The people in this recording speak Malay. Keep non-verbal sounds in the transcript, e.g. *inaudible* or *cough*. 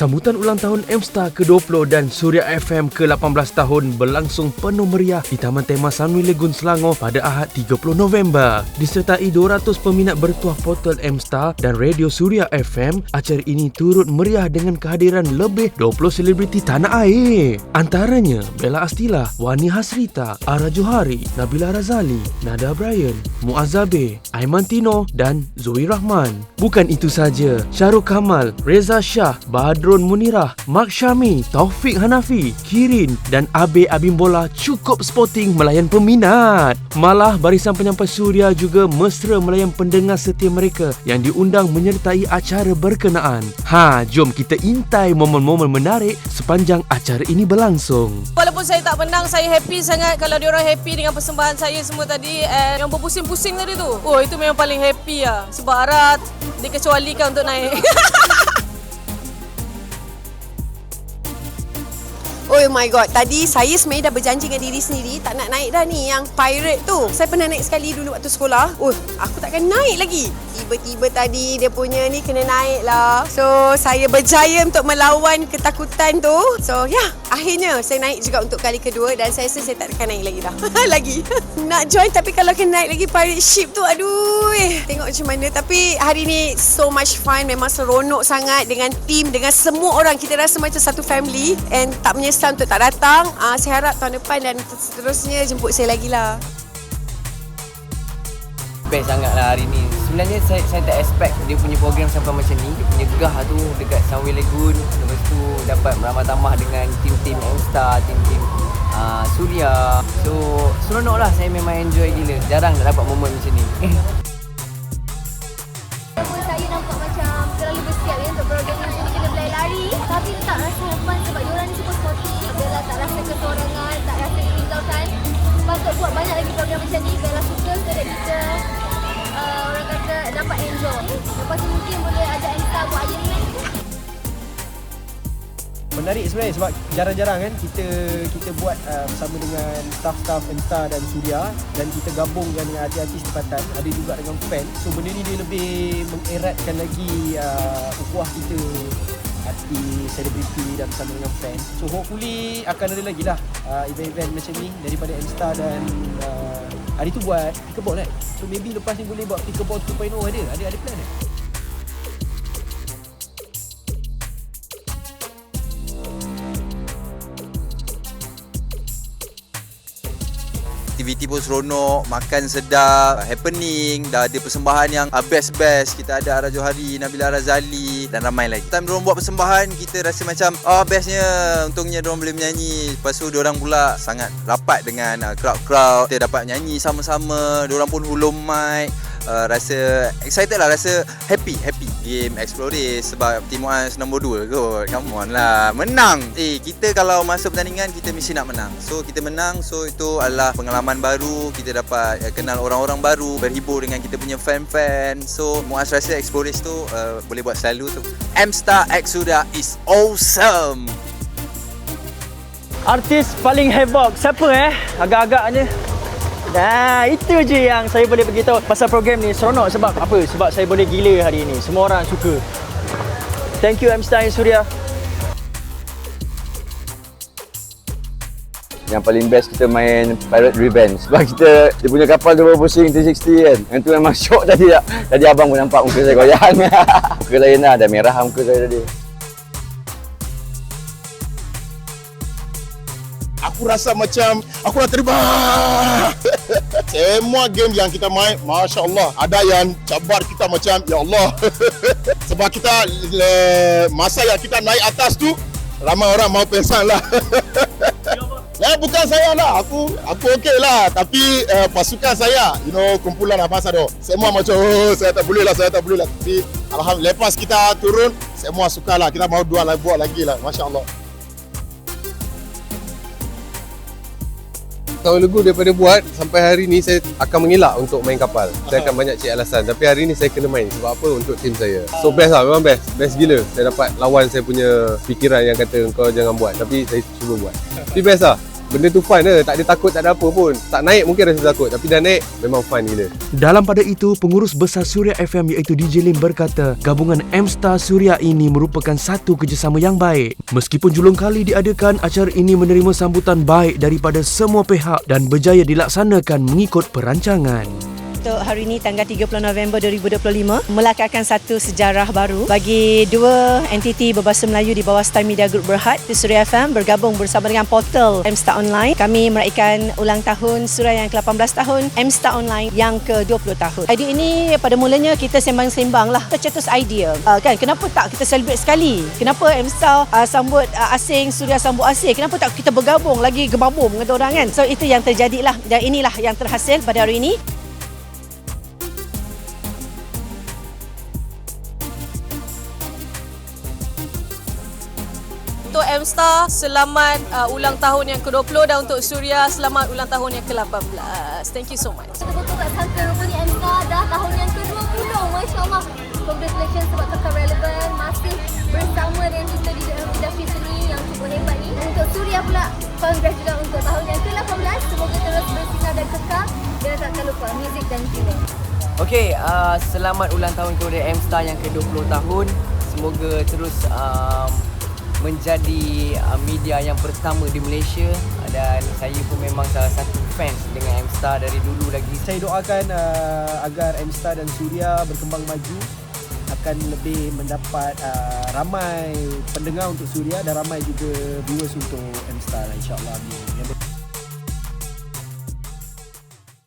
Sambutan ulang tahun M-Star ke-20 dan Suria FM ke-18 tahun berlangsung penuh meriah di Taman Tema Sunway Legun Selangor pada Ahad 30 November. Disertai 200 peminat bertuah portal M-Star dan Radio Suria FM, acara ini turut meriah dengan kehadiran lebih 20 selebriti tanah air. Antaranya Bella Astila, Wani Hasrita, Ara Johari, Nabila Razali, Nada Bryan, Muazzabe, Aiman Tino dan Zoe Rahman. Bukan itu saja, Syarul Kamal, Reza Shah, Badrun Munirah, Mark Syami, Taufik Hanafi, Kirin dan Abe Abimbola cukup sporting melayan peminat. Malah barisan penyampai Suria juga mesra melayan pendengar setia mereka yang diundang menyertai acara berkenaan. Ha, jom kita intai momen-momen menarik sepanjang acara ini berlangsung. Walaupun saya tak menang, saya happy sangat kalau diorang happy dengan persembahan saya semua tadi. And yang berpusing-pusing tadi tu, oh itu memang paling happy lah. Sebab Arat dikecualikan untuk naik. *laughs* Oh my god, tadi saya sebenarnya dah berjanji dengan diri sendiri tak nak naik dah ni yang pirate tu. Saya pernah naik sekali dulu waktu sekolah. Oh, aku takkan naik lagi. Tiba-tiba tadi dia punya ni kena naik lah. So, saya berjaya untuk melawan ketakutan tu. So, ya, yeah, akhirnya saya naik juga untuk kali kedua dan saya rasa saya tak akan naik lagi dah. *laughs* lagi. *laughs* nak join tapi kalau kena naik lagi pirate ship tu, aduh. Eh, tengok macam mana. Tapi hari ni so much fun. Memang seronok sangat dengan team, dengan semua orang. Kita rasa macam satu family and tak menyesal untuk tak datang. Uh, saya harap tahun depan dan seterusnya jemput saya lagi lah. Best sangat lah hari ni. Sebenarnya saya, saya tak expect dia punya program sampai macam ni. Dia punya gah tu dekat Sunway Lagoon. Lepas tu dapat beramah tamah dengan tim-tim M-Star, tim-tim uh, Suria. So, seronok lah. Saya memang enjoy gila. Jarang nak dapat momen macam ni. tak rasa. Bella tak rasa ditinggalkan. Patut buat banyak lagi program macam ni. Bella suka so kita enjoy. Lepas tu mungkin boleh ajak Insta buat Man tu. menarik sebenarnya sebab jarang-jarang kan kita kita buat uh, bersama dengan staff-staff Enta dan Suria dan kita gabungkan dengan artis-artis tempatan ada juga dengan fan so benda ni dia lebih mengeratkan lagi uh, ukuah kita artis, selebriti dan bersama dengan fans so hopefully akan ada lagi lah uh, event-event macam ni daripada M-Star dan uh, hari tu buat pickleball kan so maybe lepas ni boleh buat pickleball 2.0 ada ada ada plan kan aktiviti pun seronok, makan sedap, happening, dah ada persembahan yang best-best. Kita ada Ara Johari, Nabila Razali dan ramai lagi. Time diorang buat persembahan, kita rasa macam oh bestnya, untungnya diorang boleh menyanyi. Lepas tu diorang pula sangat rapat dengan uh, crowd-crowd. Kita dapat nyanyi sama-sama, diorang pun hulum mic. Uh, rasa excited lah rasa happy happy game explore this sebab Tim Muaz nombor 2 kot. Come on lah. Menang. Eh kita kalau masuk pertandingan kita mesti nak menang. So kita menang. So itu adalah pengalaman baru. Kita dapat uh, kenal orang-orang baru. Berhibur dengan kita punya fan-fan. So Muaz rasa explore this tu uh, boleh buat selalu tu. M-Star Exuda is awesome. Artis paling heboh siapa eh? Agak-agaknya Nah, itu je yang saya boleh beritahu pasal program ni seronok sebab apa? Sebab saya boleh gila hari ini. Semua orang suka. Thank you and Surya. Yang paling best kita main Pirate Revenge Sebab kita Dia punya kapal tu pusing 360 kan Yang tu memang *laughs* syok tadi tak Tadi abang pun nampak muka saya goyang *laughs* Muka saya nak ada merah muka saya tadi Aku rasa macam Aku nak terbang *laughs* Semua game yang kita main Masya Allah Ada yang cabar kita macam Ya Allah. *laughs* Sebab kita Masa yang kita naik atas tu Ramai orang mau pensan lah. *laughs* Ya bukan saya lah. Aku aku okey lah. Tapi uh, pasukan saya You know kumpulan apa tu? Semua macam oh, Saya tak boleh lah Saya tak boleh lah. Tapi Alhamdulillah Lepas kita turun Semua suka lah. Kita mau dua lagi buat lagi lah Masya Allah tahun lalu daripada buat sampai hari ni saya akan mengelak untuk main kapal. Saya akan *laughs* banyak cik alasan tapi hari ni saya kena main sebab apa untuk tim saya. So best lah memang best. Best gila. Saya dapat lawan saya punya fikiran yang kata kau jangan buat tapi saya cuba buat. Tapi best lah. Benda tu fun je tak ada takut tak ada apa pun tak naik mungkin rasa takut tapi dah naik memang fun gila Dalam pada itu, pengurus besar Suria FM iaitu DJ Lim berkata, gabungan M-Star Suria ini merupakan satu kerjasama yang baik. Meskipun julung kali diadakan, acara ini menerima sambutan baik daripada semua pihak dan berjaya dilaksanakan mengikut perancangan. Untuk hari ini tanggal 30 November 2025 melakarkan satu sejarah baru bagi dua entiti berbahasa Melayu di bawah Star Media Group Berhad di Suria FM bergabung bersama dengan portal M-Star Online. Kami meraihkan ulang tahun Suria yang ke-18 tahun, M-Star Online yang ke-20 tahun. Idea ini pada mulanya kita sembang-sembang lah, tercetus idea. Uh, kan kenapa tak kita celebrate sekali? Kenapa M-Star uh, sambut uh, asing, Suria sambut asing? Kenapa tak kita bergabung lagi gemabum dengan orang kan? So itu yang terjadilah dan inilah yang terhasil pada hari ini. Untuk M-Star, selamat uh, ulang tahun yang ke-20 dan untuk Suria, selamat ulang tahun yang ke-18. Thank you so much. Betul-betul tak sangka rupanya MK dah tahun yang ke-20. Masya Allah. Congratulations sebab kekal relevan. Masih bersama dengan kita di dalam industri seni yang cukup hebat ni. Untuk Suria pula, congrats juga untuk tahun yang ke-18. Semoga terus bersinar dan kekal. Dan tak lupa muzik dan jiwa. Okey, uh, selamat ulang tahun kepada M-Star yang ke-20 tahun. Semoga terus um, menjadi uh, media yang pertama di Malaysia dan saya pun memang salah satu fans dengan M-Star dari dulu lagi. Saya doakan uh, agar M-Star dan Suria berkembang maju akan lebih mendapat uh, ramai pendengar untuk Suria dan ramai juga viewers untuk M-Star insyaAllah. Amin.